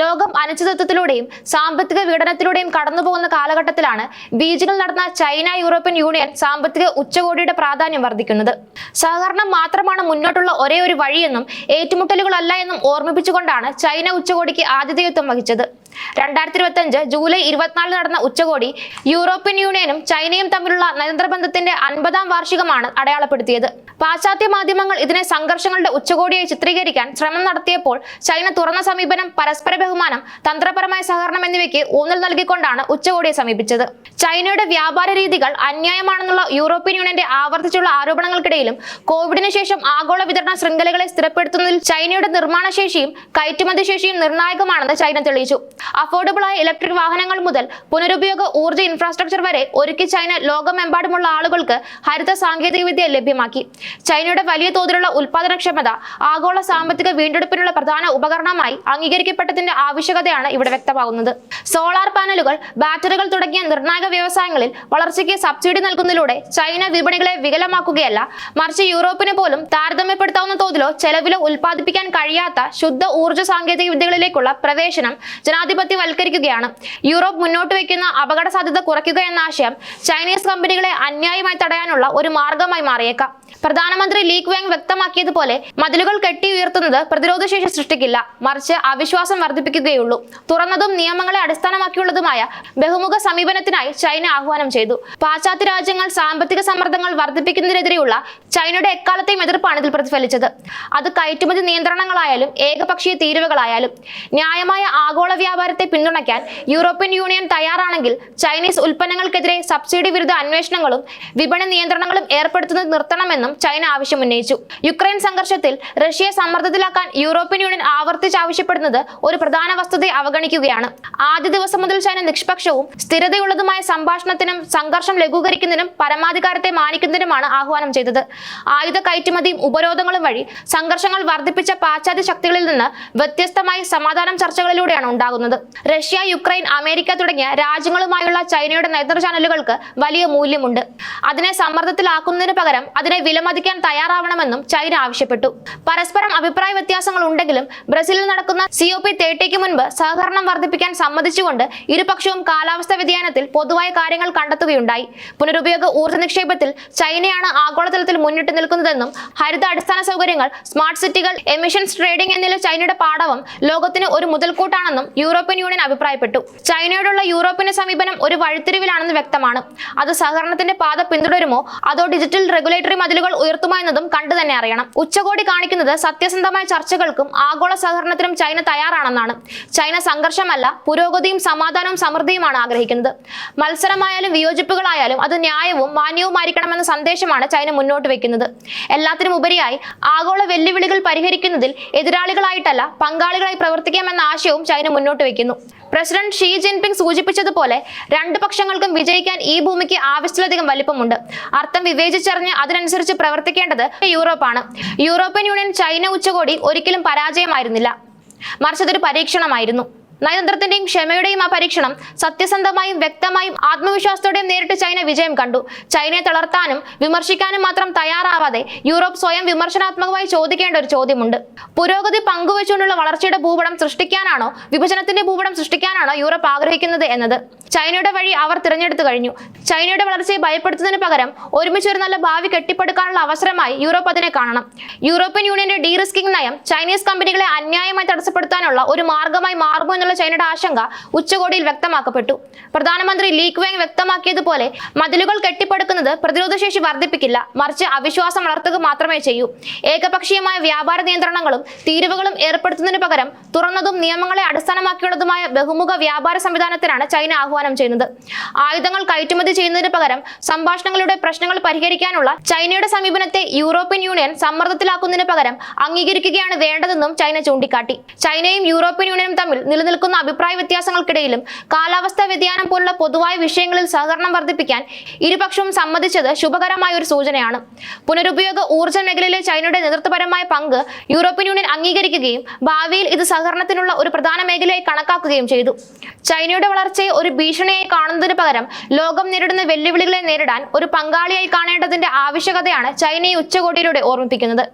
ലോകം അനിശ്ചിതത്വത്തിലൂടെയും സാമ്പത്തിക വിഘടനത്തിലൂടെയും കടന്നുപോകുന്ന കാലഘട്ടത്തിലാണ് ബീജിംഗിൽ നടന്ന ചൈന യൂറോപ്യൻ യൂണിയൻ സാമ്പത്തിക ഉച്ചകോടിയുടെ പ്രാധാന്യം വർദ്ധിക്കുന്നത്. സഹകരണം മാത്രമാണ് മുന്നോട്ടുള്ള ഒരേ ഒരു വഴിയെന്നും ഏറ്റുമുട്ടലുകളല്ല എന്നും ഓർമ്മിപ്പിച്ചുകൊണ്ടാണ് ചൈന ഉച്ചകോടിക്ക് ആതിഥേയത്വം വഹിച്ചത്. രണ്ടായിരത്തി ഇരുപത്തി അഞ്ച് ജൂലൈ ഇരുപത്തിനാലിന് നടന്ന ഉച്ചകോടി യൂറോപ്യൻ യൂണിയനും ചൈനയും തമ്മിലുള്ള നയതന്ത്ര ബന്ധത്തിന്റെ അൻപതാം വാർഷികമാണ് അടയാളപ്പെടുത്തിയത്. പാശ്ചാത്യ മാധ്യമങ്ങൾ ഇതിനെ സംഘർഷങ്ങളുടെ ഉച്ചകോടിയായി ചിത്രീകരിക്കാൻ ശ്രമം നടത്തിയപ്പോൾ ചൈന തുറന്ന സമീപനം പരസ്പര ബഹുമാനം തന്ത്രപരമായ സഹകരണം എന്നിവയ്ക്ക് ഊന്നൽ നൽകിക്കൊണ്ടാണ് ഉച്ചകോടിയെ സമീപിച്ചത്. ചൈനയുടെ വ്യാപാര രീതികൾ അന്യായമാണെന്നുള്ള യൂറോപ്യൻ യൂണിയന്റെ ആവർത്തിച്ചുള്ള ആരോപണങ്ങൾക്കിടയിലും കോവിഡിന് ശേഷം ആഗോള വിതരണ ശൃംഖലകളെ സ്ഥിരപ്പെടുത്തുന്നതിൽ ചൈനയുടെ നിർമ്മാണ ശേഷിയും കയറ്റുമതി ശേഷിയും നിർണായകമാണെന്ന് ചൈന തെളിയിച്ചു. അഫോർഡബിളായ ഇലക്ട്രിക് വാഹനങ്ങൾ മുതൽ പുനരുപയോഗ ഊർജ ഇൻഫ്രാസ്ട്രക്ചർ വരെ ഒരുക്കി ചൈന ലോകമെമ്പാടുമുള്ള ആളുകൾക്ക് ഹരിത സാങ്കേതികവിദ്യ ലഭ്യമാക്കി. ചൈനയുടെ വലിയ തോതിലുള്ള ഉൽപാദനക്ഷമത ആഗോള സാമ്പത്തിക വീണ്ടെടുപ്പിനുള്ള പ്രധാന ഉപകരണമായി അംഗീകരിക്കപ്പെട്ടതിന്റെ ആവശ്യകതയാണ് ഇവിടെ വ്യക്തമാകുന്നത്. സോളാർ പാനലുകൾ ബാറ്ററികൾ തുടങ്ങിയ നിർണായക വ്യവസായങ്ങളിൽ വളർച്ചയ്ക്ക് സബ്സിഡി നൽകുന്നതിലൂടെ ചൈന വിപണികളെ വികലമാക്കുകയല്ല മറിച്ച് യൂറോപ്പിന് പോലും താരതമ്യപ്പെടുത്താവുന്ന തോതിലോ ചെലവിലോ ഉൽപ്പാദിപ്പിക്കാൻ കഴിയാത്ത ശുദ്ധ ഊർജ സാങ്കേതിക വിദ്യകളിലേക്കുള്ള പ്രവേശനം ജനാധിപത്യവൽക്കരിക്കുകയാണ്. യൂറോപ്പ് മുന്നോട്ട് വയ്ക്കുന്ന അപകട സാധ്യത കുറയ്ക്കുക എന്ന ആശയം ചൈനീസ് കമ്പനികളെ അന്യായമായി തടയാനുള്ള ഒരു മാർഗമായി മാറിയേക്കാം. പ്രധാനമന്ത്രി ലീ ക്വാങ് വ്യക്തമാക്കിയതുപോലെ മതിലുകൾ കെട്ടി ഉയർത്തുന്നത് പ്രതിരോധശേഷി സൃഷ്ടിക്കില്ല. മറിച്ച് അവിശ്വാസം വർദ്ധിപ്പിക്കുകയുള്ളൂ. തുറന്നതും നിയമങ്ങളെ അടിസ്ഥാനമാക്കിയുള്ളതുമായ ബഹുമുഖ സമീപനത്തിനായി ചൈന ആഹ്വാനം ചെയ്തു. പാശ്ചാത്യ രാജ്യങ്ങൾ സാമ്പത്തിക സമ്മർദ്ദങ്ങൾ വർദ്ധിപ്പിക്കുന്നതിനെതിരെയുള്ള ചൈനയുടെ എക്കാലത്തെയും എതിർപ്പാണ് ഇതിൽ പ്രതിഫലിച്ചത്. അത് കയറ്റുമതി നിയന്ത്രണങ്ങളായാലും ഏകപക്ഷീയ തീരുവകളായാലും ന്യായമായ ആഗോള വ്യാപാരത്തെ പിന്തുണയ്ക്കാൻ യൂറോപ്യൻ യൂണിയൻ തയ്യാറാണെങ്കിൽ ചൈനീസ് ഉൽപ്പന്നങ്ങൾക്കെതിരെ സബ്സിഡി വിരുദ്ധ അന്വേഷണങ്ങളും വിപണി നിയന്ത്രണങ്ങളും ഏർപ്പെടുത്തുന്നത് നിർത്തണമെന്നും ചൈന ആവശ്യമുന്നയിച്ചു. യുക്രൈൻ സംഘർഷത്തിൽ റഷ്യയെ സമ്മർദ്ദത്തിലാക്കാൻ യൂറോപ്യൻ യൂണിയൻ ആവർത്തിച്ച് ആവശ്യപ്പെടുന്നത് ഒരു പ്രധാന വസ്തുതയെ അവഗണിക്കുകയാണ്. ആദ്യ ദിവസം മുതൽ ചൈന നിഷ്പക്ഷവും സ്ഥിരതയുള്ളതുമായ സംഭാഷണത്തിനും സംഘർഷം ലഘൂകരിക്കുന്നതിനും പരമാധികാരത്തെ മാനിക്കുന്നതിനുമാണ് ആഹ്വാനം ചെയ്തത്. ആയുധ കയറ്റുമതിയും ഉപരോധങ്ങളും വഴി സംഘർഷങ്ങൾ വർദ്ധിപ്പിച്ച പാശ്ചാത്യ ശക്തികളിൽ നിന്ന് വ്യത്യസ്തമായി സമാധാനം ചർച്ചകളിലൂടെയാണ് ഉണ്ടാകുന്നത്. റഷ്യ യുക്രൈൻ അമേരിക്ക തുടങ്ങിയ രാജ്യങ്ങളുമായുള്ള ചൈനയുടെ നയതന്ത്ര ചാനലുകൾക്ക് വലിയ മൂല്യമുണ്ട്. അതിനെ സമ്മർദ്ദത്തിലാക്കുന്നതിന് പകരം അതിനെ വിലമതിക്കാൻ തയ്യാറാവണമെന്നും ചൈന ആവശ്യപ്പെട്ടു. പരസ്പരം അഭിപ്രായ വ്യത്യാസങ്ങൾ ഉണ്ടെങ്കിലും ബ്രസീലിൽ നടക്കുന്ന സി ഒ പി തേട്ടയ്ക്ക് മുൻപ് സഹകരണം വർദ്ധിപ്പിക്കാൻ സമ്മതിച്ചുകൊണ്ട് ഇരുപക്ഷവും കാലാവസ്ഥാ വ്യതിയാനത്തിൽ പൊതുവായ കാര്യങ്ങൾ കണ്ടെത്തുകയുണ്ടായി. പുനരുപയോഗ ഊർജ നിക്ഷേപത്തിൽ ചൈനയാണ് ആഗോളതലത്തിൽ മുന്നിട്ട് നിൽക്കുന്നതെന്നും ഹരിത അടിസ്ഥാന സൗകര്യങ്ങൾ സ്മാർട്ട് സിറ്റികൾ എമിഷൻസ് ട്രേഡിംഗ് എന്നിവ ചൈനയുടെ പാടവം ലോകത്തിന് ഒരു മുതൽക്കൂട്ടാണെന്നും യൂറോപ്യൻ യൂണിയൻ അഭിപ്രായപ്പെട്ടു. ചൈനയോടുള്ള യൂറോപ്പിന്റെ സമീപനം ഒരു വഴിത്തിരിവിലാണെന്ന് വ്യക്തമാണ്. അത് സഹകരണത്തിന്റെ പാത പിന്തുടരുമോ? അതോ ഡിജിറ്റൽ റെഗുലേറ്ററി മതിലുകൾ ഉയർത്തുമോ എന്നതും കണ്ടു തന്നെ അറിയണം. ഉച്ചകോടി കാണിക്കുന്നത് സത്യസന്ധമായ ചർച്ചകൾക്കും ആഗോള സഹകരണത്തിനും ചൈന തയ്യാറാണെന്നാണ്. ചൈന സംഘർഷമല്ല പുരോഗതിയും സമാധാനവും സമൃദ്ധിയുമാണ് ആഗ്രഹിക്കുന്നത്. മത്സരമായാലും വിയോജിപ്പുകളായാലും അത് ന്യായവും മാന്യവുമായിരിക്കണമെന്ന സന്ദേശമാണ് ചൈന മുന്നോട്ട് വെക്കുന്നത് എല്ലാത്തിനും ഉപരിയായി ആഗോള വെല്ലുവിളികൾ പരിഹരിക്കുന്നതിൽ എതിരാളികളായിട്ടല്ല പങ്കാളികളായി പ്രവർത്തിക്കാമെന്ന ആശയവും ചൈന മുന്നോട്ട് വയ്ക്കുന്നു പ്രസിഡന്റ് ഷീ ജിൻപിങ് സൂചിപ്പിച്ചതുപോലെ രണ്ട് പക്ഷങ്ങൾക്കും വിജയിക്കാൻ ഈ ഭൂമിക്ക് ആവശ്യത്തിലധികം വലിപ്പമുണ്ട്. അർത്ഥം വിവേചിച്ചറിഞ്ഞ് അതിനനുസരിച്ച് പ്രവർത്തിക്കേണ്ടത് യൂറോപ്പാണ്. യൂറോപ്യൻ യൂണിയൻ ചൈന ഉച്ചകോടി ഒരിക്കലും പരാജയമായിരുന്നില്ല. മറിച്ചതൊരു പരീക്ഷണമായിരുന്നു. നയതന്ത്രത്തിന്റെയും ക്ഷമയുടെയും ആ പരീക്ഷണം സത്യസന്ധമായും വ്യക്തമായും ആത്മവിശ്വാസത്തോടെയും നേരിട്ട് ചൈന വിജയം കണ്ടു. ചൈനയെ തളർത്താനും വിമർശിക്കാനും മാത്രം തയ്യാറാവാതെ യൂറോപ്പ് സ്വയം വിമർശനാത്മകമായി ചോദിക്കേണ്ട ഒരു ചോദ്യമുണ്ട്. പുരോഗതി പങ്കുവച്ചുകൊണ്ടുള്ള വളർച്ചയുടെ ഭൂപടം സൃഷ്ടിക്കാനാണോ വിഭജനത്തിന്റെ ഭൂപടം സൃഷ്ടിക്കാനാണോ യൂറോപ്പ് ആഗ്രഹിക്കുന്നത് എന്നത്? ചൈനയുടെ വഴി അവർ തിരഞ്ഞെടുത്തു കഴിഞ്ഞു. ചൈനയുടെ വളർച്ചയെ ഭയപ്പെടുത്തുന്നതിന് പകരം ഒരുമിച്ച് ഒരു നല്ല ഭാവി കെട്ടിപ്പടുക്കാനുള്ള അവസരമായി യൂറോപ്പ് അതിനെ കാണണം. യൂറോപ്യൻ യൂണിയന്റെ ഡി റിസ്കിംഗ് നയം ചൈനീസ് കമ്പനികളെ അന്യായമായി തടസ്സപ്പെടുത്താനുള്ള ഒരു മാർഗമായി മാറുമോ എന്നുള്ള ചൈനയുടെ ആശങ്ക ഉച്ചകോടിയിൽ വ്യക്തമാക്കപ്പെട്ടു. പ്രധാനമന്ത്രി ലീ ക്വേങ് വ്യക്തമാക്കിയതുപോലെ മതിലുകൾ കെട്ടിപ്പടുക്കുന്നത് പ്രതിരോധശേഷി വർദ്ധിപ്പിക്കില്ല. മറിച്ച് അവിശ്വാസം വളർത്തുക മാത്രമേ ചെയ്യൂ. ഏകപക്ഷീയമായ വ്യാപാര നിയന്ത്രണങ്ങളും തീരുവകളും ഏർപ്പെടുത്തുന്നതിന് പകരം തുറന്നതും നിയമങ്ങളെ അടിസ്ഥാനമാക്കിയുള്ളതുമായ ബഹുമുഖ വ്യാപാര സംവിധാനത്തിനാണ് ചൈന ആഹ്വാനം ചെയ്യുന്നത്. ആയുധങ്ങൾ കയറ്റുമതി ചെയ്യുന്നതിന് പകരം സംഭാഷണങ്ങളുടെ പ്രശ്നങ്ങൾ പരിഹരിക്കാനുള്ള ചൈനയുടെ സമീപനത്തെ യൂറോപ്യൻ യൂണിയൻ സമ്മർദ്ദത്തിലാക്കുന്നതിന് പകരം അംഗീകരിക്കുകയാണ് വേണ്ടതെന്നും ചൈന ചൂണ്ടിക്കാട്ടി. ചൈനയും യൂറോപ്യൻ യൂണിയനും തമ്മിൽ നിലനിൽക്കുന്ന അഭിപ്രായ വ്യത്യാസങ്ങൾക്കിടയിലും കാലാവസ്ഥാ വ്യതിയാനം പോലുള്ള പൊതുവായ വിഷയങ്ങളിൽ സഹകരണം വർദ്ധിപ്പിക്കാൻ ഇരുപക്ഷവും സമ്മതിച്ചത് ശുഭകരമായ ഒരു സൂചനയാണ്. പുനരുപയോഗ ഊർജ മേഖലയിലെ ചൈനയുടെ നേതൃത്വപരമായ പങ്ക് യൂറോപ്യൻ യൂണിയൻ അംഗീകരിക്കുകയും ഭാവിയിൽ ഇത് സഹകരണത്തിനുള്ള ഒരു പ്രധാന മേഖലയായി കണക്കാക്കുകയും ചെയ്തു. ചൈനയുടെ വളർച്ചയെ ഒരു ഭീഷണിയായി കാണുന്നതിന് പകരം ലോകം നേരിടുന്ന വെല്ലുവിളികളെ നേരിടാൻ ഒരു പങ്കാളിയായി കാണേണ്ടതിന്റെ ആവശ്യകതയാണ് ചൈനയെ ഉച്ചകോടിയിലൂടെ ഓർമ്മിപ്പിക്കുന്നത്.